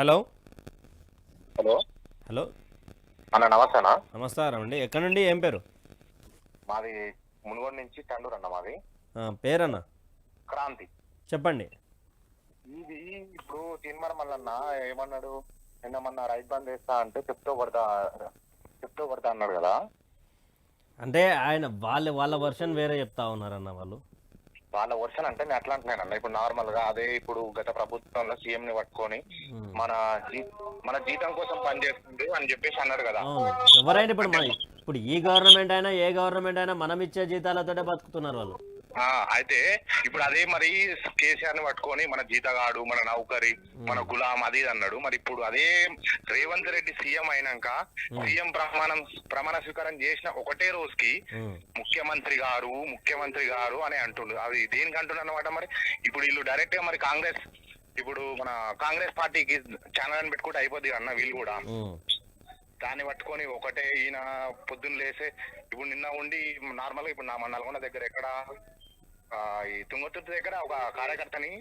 Hello. Hello. Hello. అన్న నమస్తేనా? నమస్కారం అండి ఎక్కడ నుండి? ఏం పేరు? మాది మునుగోడు నుంచి టండూరు అన్న మాది. ఆ, పేరన్న? క్రాంతి. చెప్పండి. ఇది ఇప్పుడు తీన్మర మల్లన్న ఏమన్నాడు? నిన్న మొన్న రైతు బంద్ వేస్తా అంటే చెప్తూ కొడతా చెప్తూ కొడతా అన్నాడు కదా. అంటే ఆయన వాళ్ళ వాళ్ళ వర్షన్ వేరే చెప్తా ఉన్నారన్న వాళ్ళు. వాళ్ళ వర్షన్ అంటే నేను అట్లా అంటున్నాను అన్న. ఇప్పుడు నార్మల్గా అదే ఇప్పుడు గత ప్రభుత్వంలో సీఎం ని పట్టుకొని. మన మన జీతం కోసం పనిచేస్తుంది అని చెప్పేసి అన్నాడు కదా. ఎవరైనా ఇప్పుడు ఇప్పుడు ఈ గవర్నమెంట్ అయినా ఏ గవర్నమెంట్ అయినా మనం ఇచ్చే జీతాలతోటే బతుకుతున్నారు వాళ్ళు. అయితే ఇప్పుడు అదే మరి కేసీఆర్ని పట్టుకొని మన జీతగాడు మన నౌకరి మన గులాం అది అన్నాడు. మరి ఇప్పుడు అదే రేవంత్ రెడ్డి సీఎం అయినాక సీఎం ప్రమాణం ప్రమాణ స్వీకారం చేసిన ఒకటే రోజుకి. ముఖ్యమంత్రి గారు ముఖ్యమంత్రి గారు అని అంటుండు. అది దేనికి అంటున్నారు అనమాట మరి? ఇప్పుడు వీళ్ళు డైరెక్ట్గా మరి కాంగ్రెస్ ఇప్పుడు మన కాంగ్రెస్ పార్టీకి ఛానల్ అని పెట్టుకుంటే అయిపోద్ది అన్న వీళ్ళు కూడా. దాన్ని పట్టుకొని ఒకటే ఈయన పొద్దున్న లేసే ఇప్పుడు నిన్న ఉండి నార్మల్గా ఇప్పుడు నా మన నల్గొండ దగ్గర ఎక్కడ ఈ తుంగతుర్తి దగ్గర ఒక కార్యకర్తని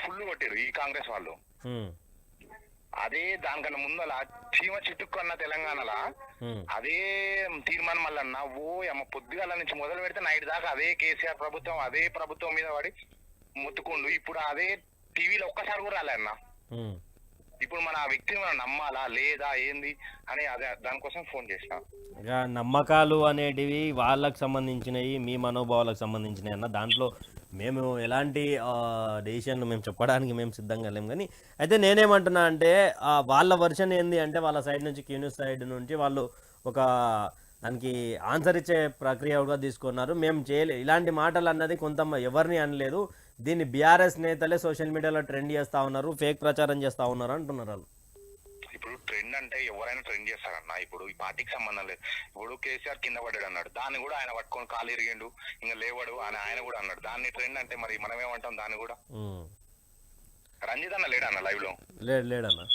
ఫుల్ కొట్టారు ఈ కాంగ్రెస్ వాళ్ళు. అదే దానికన్నా ముందల చీమ చిట్టుకున్న తెలంగాణలా. అదే తీర్మానం మల్లన్న ఓ అమ్మ పొద్దుగాల నుంచి మొదలు పెడితే నైట్ దాకా అదే కేసీఆర్ ప్రభుత్వం అదే ప్రభుత్వం మీద పడి మొత్తుకుండు ఇప్పుడు అదే టీవీలో ఒక్కసారి కూడా రాలే అన్న. ఇప్పుడు మన ఆ వ్యక్తిని మనం నమ్మాలా? లేదా? ఏంది? అని అదే దానికోసం ఫోన్ చేసిన. ఇక నమ్మకాలు అనేటివి వాళ్ళకు సంబంధించినవి మీ మనోభావాలకు సంబంధించినవి అన్న దాంట్లో మేము ఎలాంటి డెసిషన్ మేము చెప్పడానికి మేము సిద్ధంగా లేము. కానీ అయితే నేనేమంటున్నా అంటే వాళ్ళ వర్షన్ ఏంది అంటే వాళ్ళ సైడ్ నుంచి క్యూన్యూస్ సైడ్ నుంచి వాళ్ళు ఒక దానికి ఆన్సర్ ఇచ్చే ప్రక్రియ కూడా తీసుకున్నారు. మేము చేయలే. ఇలాంటి మాటలు అన్నది కొంత ఎవరిని అనలేదు. దీన్ని బీఆర్ఎస్ నేతలే సోషల్ మీడియాలో ట్రెండ్ చేస్తూ ఉన్నారు ఫేక్ ప్రచారం చేస్తూ ఉన్నారు అంటున్నారు వాళ్ళు. ఇప్పుడు ట్రెండ్ అంటే ఎవరైనా ట్రెండ్ చేస్తారన్న ఇప్పుడు ఈ పార్టీకి సంబంధం లేదు. ఇప్పుడు కేసీఆర్ కింద పడ్డాడు అన్నాడు దాన్ని కూడా ఆయన పట్టుకొని కాలు ఇరిగిండు ఇంకా లేవాడు అని ఆయన కూడా అన్నాడు. దాన్ని ట్రెండ్ అంటే మరి మనం ఏమంటాం దాన్ని కూడా. రంజిత్ అన్న లేడు అన్న లైవ్లో లేడు లేడన్నా.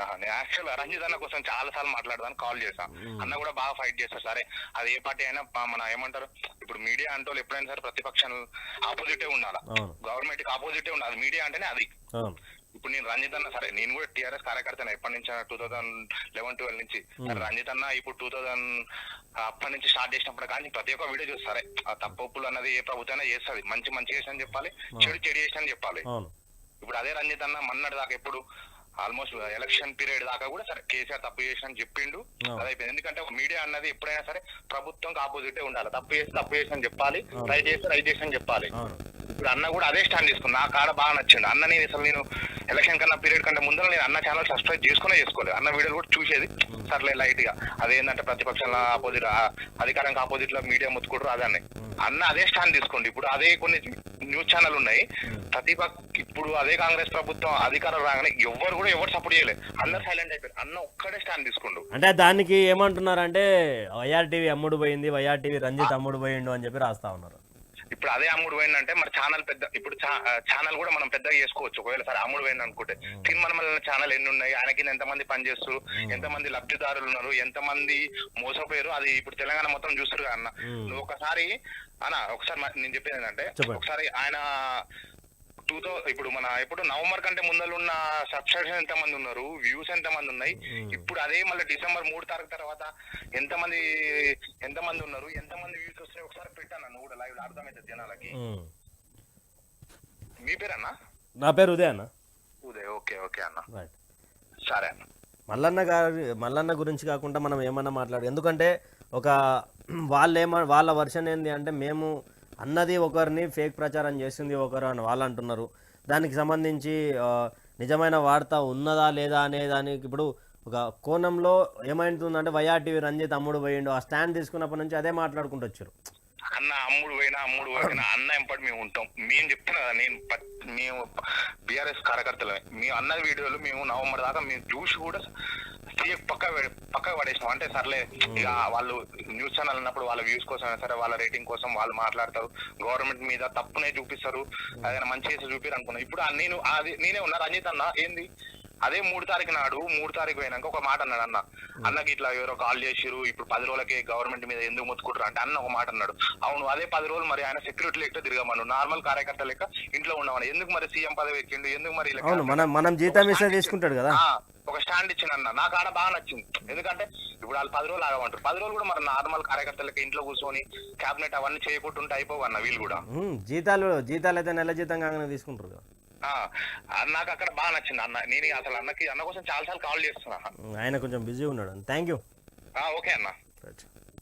నేను యాక్చువల్ రంజిత్ అన్న కోసం చాలా సార్లు మాట్లాడదాని కాల్ చేశా. అన్న కూడా బాగా ఫైట్ చేస్తారు సరే అది ఏ పార్టీ అయినా ప- మన ఏమంటారు ఇప్పుడు మీడియా అంటే వాళ్ళు ఎప్పుడైనా సరే ప్రతిపక్షం ఆపోజిటే ఉండాలా? అవును. గవర్నమెంట్కి ఆపోజిటే ఉండాలి. మీడియా అంటేనే అది. అవును. ఇప్పుడు నేను రంజిత్ అన్న సరే నేను కూడా టీఆర్ఎస్ కార్యకర్తనే. ఎప్పటి నుంచి? టూ థౌసండ్ లెవెన్ ట్వెల్వ్ నుంచి. సరే రంజిత్ అన్న ఇప్పుడు టూ థౌసండ్ అప్పటి నుంచి స్టార్ట్ చేసినప్పుడు కానీ ప్రతి ఒక్క వీడియో చూస్తారే ఆ తప్పులు అన్నది ఏ ప్రభుత్వం చేస్తుంది. మంచి మంచి చేసిన చెప్పాలి. చెడు చెడు చేసిన చెప్పాలి. అవును. ఇప్పుడు అదే రంజిత్ అన్న మన్నటి దాకా ఎప్పుడు ఆల్మోస్ట్ ఎలక్షన్ పీరియడ్ దాకా కూడా సరే కేసీఆర్ తప్పు చేసిన చెప్పిండు. అదైపోయింది. ఎందుకంటే మీడియా అన్నది ఎప్పుడైనా సరే ప్రభుత్వం ఆపోజిటే ఉండాలి. తప్పు చేసి తప్పు చేసిన చెప్పాలి. రైట్ చేస్తే రైట్ చేసిన చెప్పాలి. ఇప్పుడు అన్న కూడా అదే స్టాండ్ తీసుకుంది. నా కాడ బాగా నచ్చింది అన్న నేను అసలు నేను ఎలక్షన్ కన్నా పీరియడ్ కంటే ముందర నేను అన్న ఛానల్ సబ్స్క్రైబ్ చేసుకునే చేసుకోలేదు. అన్న వీడియోలు కూడా చూసేది. సర్లే లైట్గా. అదేంటంటే ప్రతిపక్షంలో ఆపోజిట్ అధికారం ఆపోజిట్లో మీడియా ముత్తుకుంటారు అదే అన్న అన్న అదే స్టాండ్ తీసుకోండి. ఇప్పుడు అదే కొన్ని న్యూస్ ఛానల్ ఉన్నాయి. ప్రతిపక్ష ఇప్పుడు అదే కాంగ్రెస్ ప్రభుత్వం అధికారం రాగానే ఎవరు కూడా ఎవరు సపోర్ట్ చేయలేదు అందరు సైలెంట్ అయిపోయారు. అన్న ఒక్కడే స్టాండ్ తీసుకోండు. అంటే దానికి ఏమంటున్నారంటే వైఆర్టీవీ అమ్ముడు పోయింది వైఆర్టీవీ రంజిత్ అమ్ముడు పోయిండు అని చెప్పి రాస్తా ఉన్నారు. ఇప్పుడు అదే అమ్ముడు పోయిందంటే మరి ఛానల్ పెద్ద ఇప్పుడు ఛానల్ కూడా మనం పెద్దగా చేసుకోవచ్చు. ఒకవేళ సరే అమ్ముడు పోయింది అనుకుంటే. తిరుమల ఛానల్ ఎన్ని ఉన్నాయి? ఆయన కింద ఎంతమంది పనిచేస్తారు ఎంతమంది లబ్ధిదారులు ఉన్నారు? ఎంతమంది మోసపోయారు? అది ఇప్పుడు తెలంగాణ మొత్తం చూస్తారు అన్న. నువ్వు ఒకసారి అన్న ఒకసారి నేను చెప్పేది ఏంటంటే. ఒకసారి ఆయన టూ థౌ ఇప్పుడు మన ఇప్పుడు నవంబర్ కంటే ముందర ఉన్న సబ్స్క్రిప్షన్ ఎంత మంది ఉన్నారు? వ్యూస్ ఎంత మంది ఉన్నాయి. ఇప్పుడు అదే మళ్ళీ డిసెంబర్ మూడు తారీఖు తర్వాత ఎంత మంది ఎంత మంది ఉన్నారు ఎంత మంది వ్యూస్ వస్తున్నాయి ఒకసారి పెట్టాను నువ్వు కూడా లైవ్ మీ పేరన్నా? నా పేరు ఉదయ్ అన్న. ఉదయ్ ఓకే ఓకే అన్న. రైట్ సరే అన్న. మల్లన్న గారి మల్లన్న గురించి కాకుండా మనం ఏమన్నా మాట్లాడు ఎందుకంటే ఒక వాళ్ళు ఏమ వాళ్ళ వర్షన్ ఏంది అంటే మేము అన్నది ఒకరిని ఫేక్ ప్రచారం చేసింది ఒకరు అని వాళ్ళు అంటున్నారు. దానికి సంబంధించి నిజమైన వార్త ఉన్నదా లేదా అనే దానికి ఇప్పుడు ఒక కోణంలో ఏమైతుందంటే వైఆర్టీవీ రంజిత్ అమ్ముడు పోయిండు. ఆ స్టాండ్ తీసుకున్నప్పటి నుంచి అదే మాట్లాడుకుంటూ వచ్చారు. అన్న అమ్ముడు పోయినా అమ్ముడు పోయినా అన్న ఎంపటి మేము ఉంటాం. మేము చెప్తున్నా కదా, నేను మేము బీఆర్ఎస్ కార్యకర్తలమే. మేము అన్న వీడియోలు మేము నవంబర్ దాకా మేము చూసి కూడా పక్క పక్క పడేసినాం. అంటే సర్లే ఇక వాళ్ళు న్యూస్ ఛానల్ అన్నప్పుడు వాళ్ళ వ్యూస్ కోసం అయినా సరే వాళ్ళ రేటింగ్ కోసం వాళ్ళు మాట్లాడతారు. గవర్నమెంట్ మీద తప్పునే చూపిస్తారు. అదైనా మంచి చేసి చూపిరు అనుకున్నాం. ఇప్పుడు నేను అది నేనే ఉన్నా. రంజిత్ అన్న ఏంది? అదే మూడు తారీఖు నాడు మూడు తారీఖు పోయినాక ఒక మాట అన్నాడు అన్న. అన్నకి ఇట్లా ఎవరో కాల్ చేసిరు ఇప్పుడు పది రోజులకి గవర్నమెంట్ మీద ఎందుకు మొత్తుకుంటారు అంటే అన్న ఒక మాట అన్నాడు. అవును అదే పది రోజులు మరి ఆయన సెక్యూరిటీ లెక్క తిరగమను నార్మల్ కార్యకర్త లెక్క ఇంట్లో ఉండమని ఎందుకు మరి సీఎం పదవి ఎక్కిండు? ఎందుకు మరి మనం మనం జీతం తీసుకుంటాడు కదా. ఒక స్టాండ్ ఇచ్చిన అన్న. నాకు ఆడ బాగా నచ్చింది. ఎందుకంటే ఇప్పుడు వాళ్ళు పది రోజులు ఆగమంటారు. పది రోజులు కూడా మరి నార్మల్ కార్యకర్తలకి ఇంట్లో కూర్చొని క్యాబినెట్ అవన్నీ చేయకుంటుంటే అయిపోవు అన్న వీళ్ళు కూడా. జీతాలు జీతాలు అయితే నెల జీతం కాగానే తీసుకుంటారు నాకు అక్కడ బాగా నచ్చింది అన్న. నేను అసలు అన్నకి అన్న కోసం చాలా సార్లు కాల్ చేస్తున్నా. ఆయన కొంచెం బిజీ ఉన్నాడు. థ్యాంక్ యూ ఓకే అన్న.